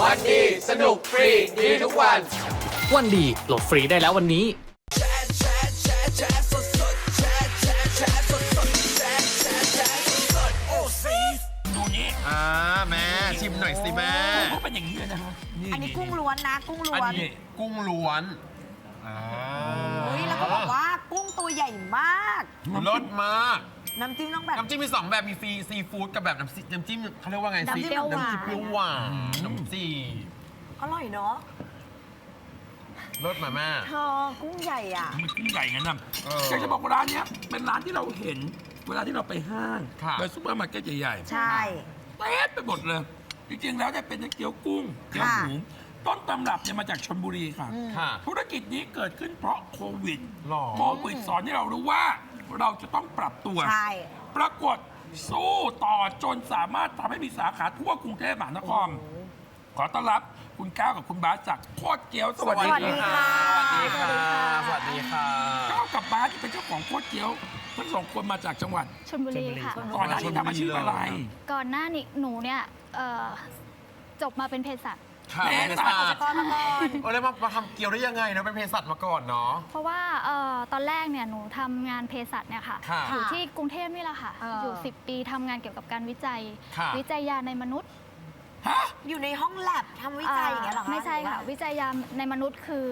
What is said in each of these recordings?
วันดี สนุกฟรี ดีทุกวัน วันดีโหลดฟรีได้แล้ววันนี้ดูนี่อ่าแม่ชิมหน่อยสิแม่เขาเป็นอย่างนี้เลยนะฮะอันนี้กุ้งล้วนนะ กุ้งล้อันวนนี้กุ้งล้วนอ่าเฮ้ยแล้วก็บอกว่ากุ้งตัวใหญ่มาก รสมาก น้ำจิ้มต้องแบบ น้ำจิ้มมีสองแบบมีซีซีฟู้ดกับแบบน้ำซีน้ำจิ้มเขาเรียกว่าไงน้ำจิ้มซีเปรี้ยวหวาน น้ำจิ้มเปรี้ยวหวานน้ำจีอร่อยเนาะรสมาแม่เธอกุ้งใหญ่อะ มันกุ้งใหญ่งั้นนะเอออยากจะบอกว่าร้านเนี้ยเป็นร้านที่เราเห็น เวลาที่เราไปห้างค่ะ ไปซูเปอร์มาร์เก็ตใหญ่ๆ ใช่ เต็มไปหมดเลย จริงๆ แล้วเนี่ยเป็นทั้งเกี๊ยวกุ้งเกี๊ยวหมูต้นตำรับเนี่ยมาจากชลบุรีค่ะ ค่ะ ธุรกิจนี้เกิดขึ้นเพราะโควิดหรอ โควิดสอนให้เรารู้ว่า เราจะต้องปรับตัว ใช่ ปรากฏสู้ต่อจนสามารถทำให้มีสาขาทั่วกรุงเทพมหานคร ขอต้อนรับคุณก้าวกับคุณบาสจากโคตรเกี๊ยวสวัสดีสวัสดีคค่ะรับสวัสดีค่ะ สวัสดีค่ะ ก้าวกับบาสที่เป็นเจ้าของโคตรเกี๊ยวทั้งสองคนมาจากจังหวัดชลบุรีค่ะ ก่อนหน้านี้ทำอาชีพอะไร ก่อนหน้านี้หนูเนี่ยเอ่อจบมาเป็นเภสัช ค่ะแม่เป็นสาสัวตว์ก่อนมาก่อน เออแล้วมามาทำเกี๊ยวได้ยังไงเนาะเป็นเภสัชมาก่อนเนาะ เพราะว่าเอ่อตอนแรกเนี่ยหนูทำงานเภสัชเนี่ยค่ะ ค่ะอยู่ที่กรุงเทพนี่แหละค่ะ เออออ ยู่ 10 ปีทำงานเกี่ยวกับการวิจัย ค่ะ วิจัยยาในมนุษย์ฮะอยู่ในห้องแลบทำวิจัยอย่างเงี้ยเหรอคะไม่ใช่ค่ะหรือว่าวิจัยยาในมนุษย์คือ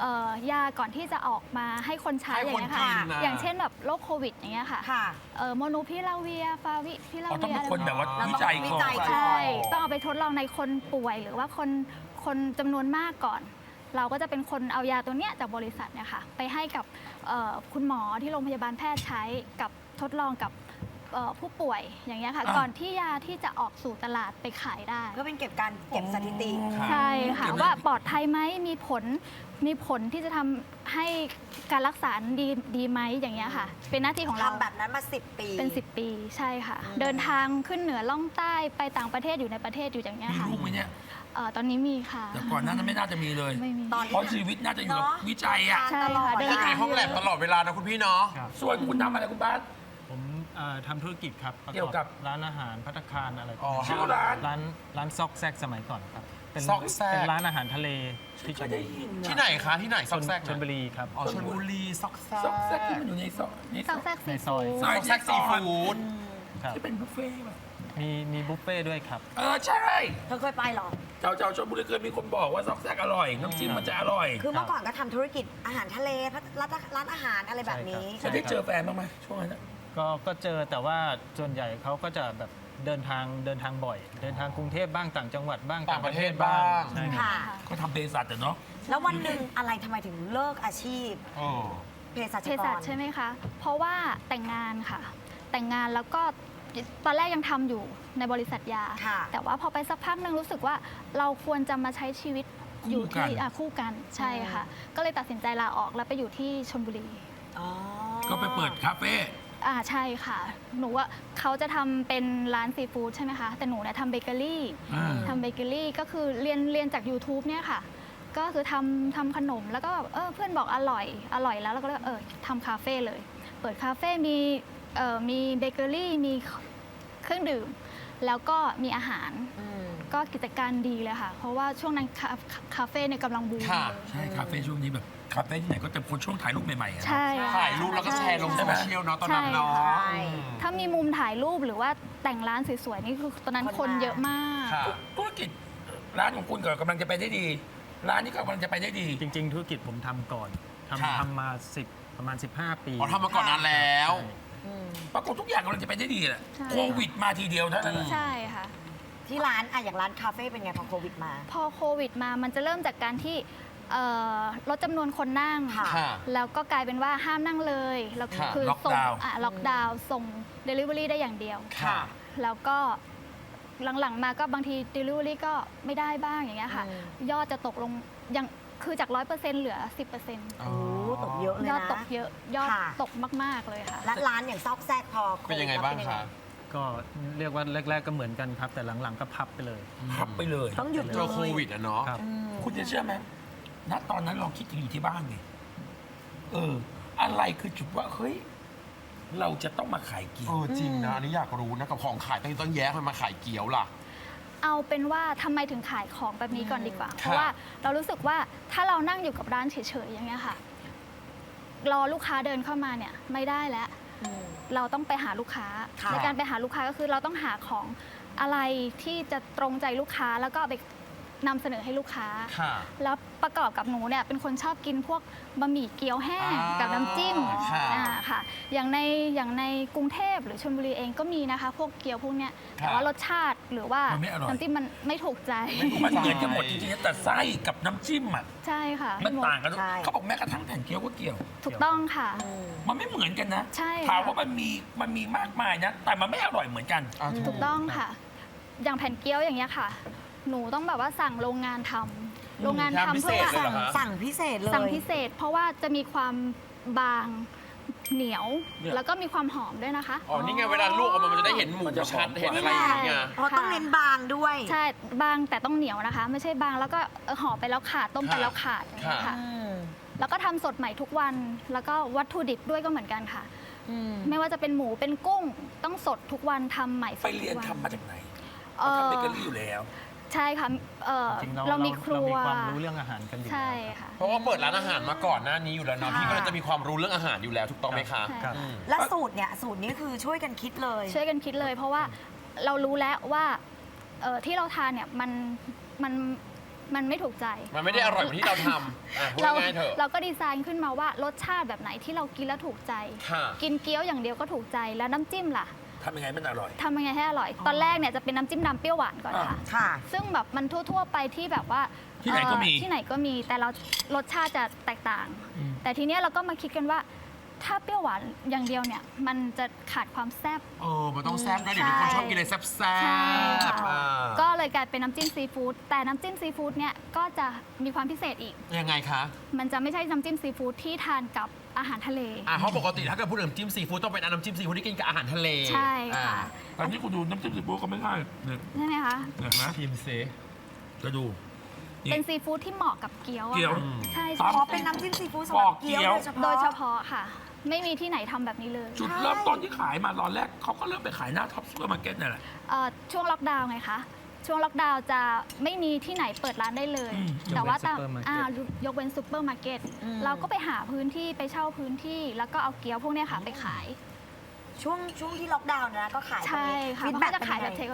เอ่อยาก่อนที่จะออกมาให้คนใช้ให้อย่าคงนเงี้ยค่ะกินนะ อย่างเช่นแบบโรคโควิดอย่างเงี้ยค่ะค่ะ เอ่อโมนูพิลาเวีย ฟาวิพิลาอ๋อต้องเวียเป็นคนแบบว่าเราต้องวิจัยวิก่อนจัยใช่ต้องเอาไปทดลองในคนป่วย หรือว่าคนคนจำนวนมากก่อน เราก็จะเป็นคนเอายาตัวเนี้ยจากบริษัทเนี่ยค่ะไปให้กับเอ่อคุณหมอที่โรงพยาบาลแพทย์ใช้กับทดลองกับ เอ่อผู้ป่วยอย่างเงี้ยค่ะ อะ ก่อนที่ยาที่จะออกสู่ตลาดไปขายได้ก็เป็นเก็บการเก็บสถิติใช่ค่ะเก็บไว้ ว่าปลอดภัยไหมมีผลมีผลที่จะทำให้การรักษาดีดีไหมอย่างเงี้ยค่ะ เป็นหน้าที่ของเราทำแบบนั้นมา 10 ปี เป็น 10 ปีใช่ค่ะ อืม เดินทางขึ้นเหนือล่องใต้ไปต่างประเทศอยู่ในประเทศอยู่อย่างเงี้ยมีค่ะลูกไหมเนี่ยเอ่อตอนนี้มีค่ะแต่ก่อนหน้านั้นไม่น่าจะมีเลย ไม่มี ตอนเพราะชีวิตน่าจะอยู่กับเนอะวิจัยอะ ใช่ตลอดค่ะเดินอยู่ทาในห้องแลบตลอดเวลานะคุณพี่เนาะส่วนคุณทำอะไรคุณบาสผม เอ่อทำธุรกิจครับประเกี่ยวกับร้านอาหารพัตตาคารอะไรอ๋อชื่อร้าน ร้านร้านซอกแซกสมัยก่อนครับเป็นซอกแซก เป็นร้านอาหารทะเลที่เคยได้ยินที่ไหนคะ ที่ไหนซอกแซกชลบุรีครับอ๋อชลบุรีซอกแซกซอกแซกที่มันอยู่ในซอกในซอกแซกในซีซอยฟู้ดซอยซอกแซกซีฟู้ดครับที่เป็นบุฟเฟ่ต์ป่ะมีมีบุฟเฟ่ด้วยครับ เออใช่เธอเคยไปเหรอ เจ้าเจ้าชลบุรีเคยมีคนบอกว่าซอกแซกอร่อยน้ำจิ้มมันจะอร่อยคือเมื่อก่อนก็ทำธุรกิจอาหารทะเลพัฒร้านร้านอาหารอะไรแบบนี้ ใช่จะได้เจอแฟนบ้างไหมช่วงนั้นอะ ก็ก็เจอแต่ว่าส่วนใหญ่เขาก็จะแบบเดินทางเดินทางบ่อย เดินทางกรุงเทพบ้างต่างจังหวัดบ้างต่างประเทศบ้าง ใช่ครับ ค่ะ ก็ทำเภสัชแต่เนาะแล้ววันหนึ่งอะไรทำไมถึงเลิกอาชีพโอ้เภสัชเภกสัชร ใช่ไหมคะ เพราะว่าแต่งงานค่ะ แต่งงานแล้วก็ตอนแรกยังทำอยู่ในบริษัทยา ค่ะ แต่ว่าพอไปสักพักหนึ่งรู้สึกว่าเราควรจะมาใช้ชีวิตอยู่ที่อะคู่กันใช่ค่ะ ก็เลยตัดสินใจลาออกแล้วไปอยู่ที่ชลบุรี อ๋อก็ไปเปิดคาเฟ่ อ่าใช่ค่ะ หนูว่าเขาจะทำเป็นร้านซีฟู้ดใช่ไหมคะ แต่หนูเนี่ยทำเบเกอรี่อ่า ทำเบเกอรี่ก็คือเรียนเรียนจาก YouTube เนี่ยค่ะ ก็คือทำทำขนมแล้วก็แบบเออเพื่อนบอกอร่อย อร่อยแล้วเราก็เลยเออทำคาเฟ่เลย เปิดคาเฟ่มีเอ่อมีเบเกอรี่มีเครื่องดื่ม แล้วก็มีอาหาร อืม ก็กิจการดีเลยค่ะ เพราะว่าช่วงนั้นคาคาเฟ่เนี่ยกำลังบูมค่ะเลยใช่คาเฟ่ช่วงนี้แบบคาเฟ่ที่ไหนก็จะคนช่วงถ่ายรูปใหม่ๆอะใช่ถ่ายรูปแล้วก็แชร์ลงโซเชียลเนาะตอนนั้นเนาะใช่ถ้ามีมุมถ่ายรูปหรือว่าแต่งร้านสวยๆนี่คือตอนนั้นคนคนมา เยอะมาก ค่ะธุรกิจร้านของคุณก็กำลังจะไปได้ดี ร้านนี้ก็กำลังจะไปได้ดี จริง ๆ ธุรกิจผมทำก่อนทำค่ะ ทำมา 10 ประมาณ 15 ปี อ๋อทำมาก่อนนานแล้วอืมปรากฏทุกอย่างกำลังจะไปได้ดีแหละใช่ โควิดมาทีเดียวเท่านั้นแหละใช่ค่ะ ที่ร้านอะอย่างร้านคาเฟ่เป็นไงพอโควิดมา พอโควิดมามันจะเริ่มจากการที่เอ่อลดจำนวนคนนั่ง ค่ะค่ะ แล้วก็กลายเป็นว่าห้ามนั่งเลยแล้วค่ะคือล็อกส่งดาวน์ อะล็อกดาวน์ส่ง Delivery ได้อย่างเดียว ค่ะ แล้วก็หลังๆมาก็บางที Delivery ก็ไม่ได้บ้างอย่างเงี้ยค่ะ อืม ยอดจะตกลงยังคือจาก 100%เหลือ 10%โอ้ตกเยอะเลยยอดนะ ตกเยอะ ยอดค่ะ ตกมาก ๆ เลยค่ะ และร้านอย่างซอกแซกพอโควิดเป็นยังไงบ้างแล้วคะ ก็เรียกว่าแรก ๆ ก็เหมือนกันครับ แต่หลังๆก็พับไปเลยพับไปเลยต้องหยุดเจอโควิดอะเนาะครับอืมคุณจะเชื่อไหมณตอนนั้นลองคิดถึงอยู่ที่บ้านดิเออ อะไรคือจุดว่าเฮ้ย เราจะต้องมาขายเกี๊ยเอวอจริงนะอันนี้อยากรู้นะกับของขายตั้งต้นแย้ทำไมมาขายเกี๊ยวล่ะ เอาเป็นว่าทำไมถึงขายของแบบนี้ก่อนดีกว่า เพค่ะราะว่าเรารู้สึกว่าถ้าเรานั่งอยู่กับร้านเฉยๆอย่างเงี้ยค่ะ รอลูกค้าเดินเข้ามาเนี่ยไม่ได้แล้วอืม เราต้องไปหาลูกค้าค่ะ ในการไปหาลูกค้าก็คือเราต้องหาของอะไรที่จะตรงใจลูกค้าแล้วก็เอาไป นำเสนอให้ลูกค้า ค่ะ แล้วประกอบกับหนูเนี่ยเป็นคนชอบกินพวกบะหมี่เกี๊ยวแห้งอ่ากับน้ำจิ้มค่ะ อ่าค่ะ อย่างในอย่างในกรุงเทพหรือชลบุรีเองก็มีนะคะ พวกเกี๊ยวพวกเนี้ยแต่ว่ารสชาติหรือว่านไม่อร่อย น้ำจิ้มมันไม่ถูกใจ มันเหมือนกันหมดจริงๆแต่ไส้กับน้ำจิ้มอะใช่ค่ะมันต่างกันด้วยใช่ เขาบอกแม้กระทั่งแผ่นเกี๊ยวก็เกี่ยว ถูกต้องค่ะอืมมันไม่เหมือนกันนะใช่ค่ะ ถามว่ามันมีมันมีมากมายนะ แต่มันไม่อร่อยเหมือนกันอ่าถูกต้องค่ะ อย่างแผ่นเกี๊ยวอย่างเงี้ยค่ะ หนูต้องแบบว่าสั่งโรงงานทำโรงงานทำทำพิเศเพื่อษเลยเหรอคะ สั่งพิเศษเลย สั่งพิเศษ เพราะว่าจะมีความบางเหนียว เนี่ย แล้วก็มีความหอมด้วยนะคะ อ๋อ นี่ไงเวลาลวกออกมามันจะได้เห็นหมูมันจะหอมชัดเห็นนี่อะไรแหอละย่างเงี้ยเพราะต้องเน้นบางด้วย ใช่บางแต่ต้องเหนียวนะคะ ไม่ใช่บางแล้วก็เออห่อไปแล้วขาดต้มไปค่ะแล้วขาดอย่างเงี้ยค่ะค่ะ อืมแล้วก็ทำสดใหม่ทุกวัน แล้วก็วัตถุดิบด้วยก็เหมือนกันค่ะ อืม ไม่ว่าจะเป็นหมูเป็นกุ้งต้องสดทุกวันทำใหม่สไปดทุเรียนกวัทำมาจากไหนเอ่เขาทำอเบเกอรี่อยู่แล้ว ใช่ค่ะเอ่อจริงๆเราเรามีครัเราวมีความรู้เรื่องอาหารกันอยู่ใช่แล้วครับ ค่ะ เพราะว่าเปิดร้านอาหารมาก่อนหน้านี้อยู่แล้วเนาะค่ะพี่ก็เลยจะมีความรู้เรื่องอาหารอยู่แล้วถูกต้องไหมคะใช่ครับ อืม แล้วสูตรเนี่ยสูตรนี้คือช่วยกันคิดเลย ช่วยกันคิดเลย เพราะว่าเรารู้แล้วว่าเอ่อที่เราทานเนี่ยมันมันมันไม่ถูกใจ มันไม่ได้อร่อยเหมือนที่เราทำอะพูดเราง่ายๆเถอะ เราก็ดีไซน์ขึ้นมาว่ารสชาติแบบไหนที่เรากินแล้วถูกใจ ค่ะ กินเกี๊ยวอย่างเดียวก็ถูกใจแล้วน้ำจิ้มล่ะ ทำยังไงมันอร่อย ทำยังไงให้อร่อย ตอนแรกเนี่ยจะเป็นน้ำจิ้มดำเปรี้ยวหวานก่อนค่ะ ค่ะ ซึ่งแบบมันทั่ว ๆ ไปที่แบบว่าที่ไหนก็มี เอ่อที่ไหนก็มีแต่เรารสชาติจะแตกต่างแต่ทีเนี้ยเราก็มาคิดกันว่า ถ้าเปรี้ยวหวานอย่างเดียวเนี่ย มันจะขาดความแซ่บ เออมันต้องแซ่บนะเดี๋ยวนี้คนชอบกินอะไรแซ่บๆใช่ค่ะ อ่าก็เลยกลายเป็นน้ำจิ้มซีฟู้ดแต่น้ำจิ้มซีฟู้ดเนี่ยก็จะมีความพิเศษอีก ยังไงคะ มันจะไม่ใช่น้ำจิ้มซีฟู้ดที่ทานกับ อาหารทะเล อะเพราะปกติถ้าเกิดพูดถึงน้ำจิ้มซีฟู้ดต้องเป็นน้ำจิ้มซีฟู้ดที่กินกับอาหารทะเลใช่ค่ะตอนนี้คุณดูน้ำจิ้มซีฟู้ดก็ไม่ใช่เนี่ยใช่ไหมคะเห็นไหมชิมซิจะดู นี่ เป็นซีฟู้ดที่เหมาะกับเกี๊ยวอะเกี๊ยว ค่ะใช่ตามอ๋อเป็นน้ำจิ้มซีฟู้ดสำหรับเกี๊ยวปอกเกี๊ยวโดยเฉพาะโดยเฉพาะค่ะ ไม่มีที่ไหนทำแบบนี้เลยจุดเริ่มต้นที่ขายมาตอนแรกเขาก็เริ่มไปขายหน้าท็อปซูเปอร์มาร์เก็ตนี่นแหละ เอ่อช่วงล็อกดาวน์ไงคะ ช่วงล็อกดาวน์จะไม่มีที่ไหนเปิดร้านได้เลย อืมแต่ว่าตามยกเว้นซุปเปอร์มาร์เก็ตอ่ายกเว้นซูเปอร์มาร์เก็ตอืม เราก็ไปหาพื้นที่ไปเช่าพื้นที่ แล้วก็เอาเกี๊ยวพวกเนี้ยค่ะไปขาย ช่วงช่วงที่ล็อกดาวน์นะก็ขายใช่ค่ะฟีดมันแบ็ก็กจะขายแบบเทค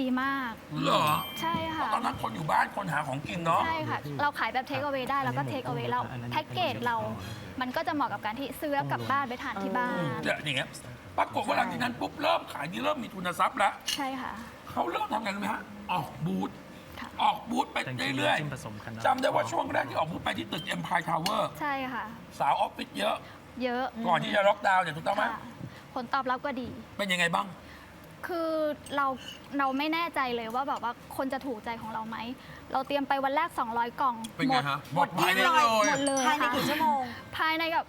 ดีมาก เหรอใช่ค่ะตอนนั้นคนอยู่บ้านคนหาของกินเนาะ ใช่ค่ะ เราขายแบบเทคเอา a y ได้แล้วก็เทคเอา a y เราแพ็กเกจเรา มันก็จะเหมาะกับการที่ซื้อแล้วกลับบ้านไปทานที่บ้าน เนี่ยอย่างเงี้ยปรากฏว่าหลังจากนั้นปุ๊บเริ่มขายดีเริ่มมีทุนทรัพย์แล้วใช่ค่ะ เขาเริ่มทำไงรู้ไหมฮะ ออกบูธค่ะออกบูธไปแต่จริงๆเรื่อยน้ำจิ้มผสมกันได้ๆจำได้ว่าช่วงแรกที่ออกบูธไปที่ตึก Empire Tower ใช่ค่ะ สาวออฟฟิศเยอะ เยอะก่อนที่จะล็อกดาวน์เนี่ยถูกต้องไหมค่ะผลตอบรับก็ดี เป็นยังไงบ้าง คือเราเราไม่แน่ใจเลยว่าแบบว่าคนจะถูกใจของเราไหม เราเตรียมไปวันแรก 200 กล่องเป็นหมไงดฮะหมดภายในเรียบร้อยเลย หมดเลยภายในค่ะกี่ชั่วโมง ภายในกับ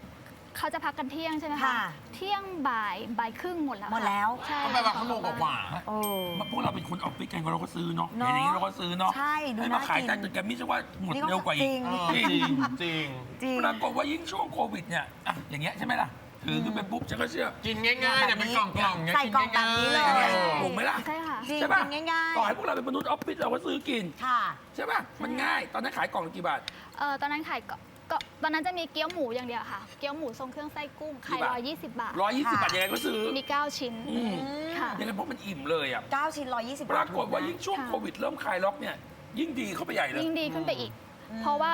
เขาจะพักกันเที่ยงใช่ไหมคะค่ะ เที่ยงบ่ายบ่ายครึ่งหมดแล้วหมดแล้ว ใช่ก็ไปบางชั่วโมงกว่าโอ้มาพวกเราเป็นคนออฟฟิศกันเราก็ซื้อเนาะเนอะเห็นอย่างนี้เราก็ซื้อเนาะใช่ดูให้มาน่าขายกินใต้ตึกแกรมมี่ใช่ว่าหมดนี่ก็เร็วกว่าอีจกริงๆเออจริงจริง จริง ปรากฏว่ายิ่งช่วงโควิดเนี่ยอะอย่างเงี้ยใช่ไหมล่ะถือขึ้นไปปุ๊บฉันก็เชื่อกินง่ายๆเนี่ยเป็นกล่องๆเนี่ยใส่กล่องแบบนี้เลย กินง่าๆ ถูกไหมล่ะใช่ค่ะ จริงใช่ป่ะกินง่ายต่อให้พวกเราเป็นมนุษย์ออฟฟิศเราก็ซื้อกิน ๆ ค่ะ ใช่ป่ะมันง่าย ตอนนั้นขายกล่องละกี่บาท เออตอนนั้นขายก็ ก็ตอนนั้นจะมีเกี๊ยวหมูอย่างเดียวค่ะ เกี๊ยวหมูทรงเครื่องไส้กุ้งขายกี่บาท ร้อยยี่สิบบาทร้อยยี่สิบบาทค่ะยังไงก็ซื้อมีเก้าชิ้น อืมค่ะ ยังไงเพราะมันอิ่มเลยอะ9ชิ้น120ปรากฏว่ายิ่งช่วงค่ะ โควิดเริ่มคลายล็อกเนี่ย ยิ่งดีเข้าไปใหญ่เลย ยิ่งดีขึ้นไปอีก เพราะว่า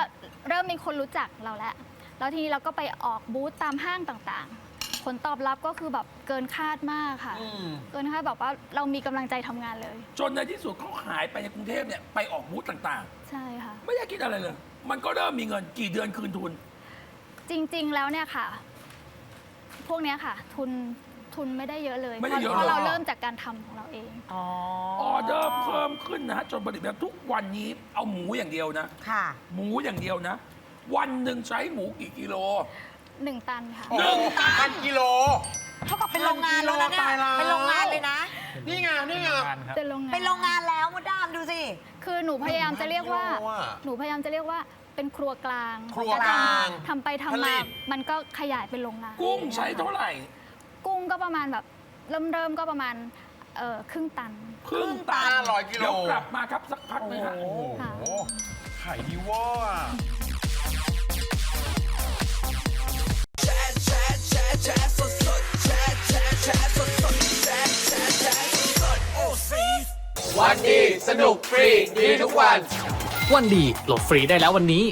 เริ่มมีคนรู้จักเราแล้ว แล้วทีนี้เราก็ไปออกบูธตามห้างต่างๆ ผลตอบรับก็คือแบบเกินคาดมากค่ะ อืม เกินคาดแบบว่าเรามีกำลังใจทำงานเลย จนในที่สุดเขาขายไปในกรุงเทพเนี่ยไปออกบูธต่างใช่ค่ะ ๆ ไม่ได้คิดอะไรเลย มันก็เริ่มมีเงินกี่เดือนคืนทุน จริง ๆ แล้วเนี่ยค่ะ พวกเนี้ยค่ะ ทุนทุนไม่ได้เยอะเลยไม่ได้เยอะเพราะเลยเราเริ่มจากการทำของเราเอง อ๋อออเดอร์เพิ่มขึ้นนะฮะจนผลิตแบบทุกวันนี้เอาหมูอย่างเดียวนะ ค่ะ หมูอย่างเดียวนะ วันหนึ่งใช้หมูกี่กิโลหนึ่งตันค่ะ หนึ่งตันพันกิโล เท่ากับเป็นโรงงานแล้วนะเนี่ยตายแล้วเป็นโรงงานเลยนะ นี่ไงนี่ไงทานครับ เป็นโรงงานเป็นโรงงานแล้วมดดามดูสิ คือหนูพยายามจะเรียกว่าโอ้อะหนูพยายามจะเรียกว่าเป็นครัวกลางครัวกลางทำไปผทำลิมา ต มันก็ขยายเป็นโรงงาน กุ้งใช้เท่าไหร่ กุ้งก็ประมาณแบบเริ่มเริ่มก็ประมาณเอ่อครึ่งตัน ครึ่งตัน500กิโล เดี๋ยวกลับมาครับสักพักหนึงฮะ โอ้โหค่ะขายดีเวอร์อะ วันดี สนุกฟรี ดีทุกวัน วันดีโหลดฟรีได้แล้ววันนี้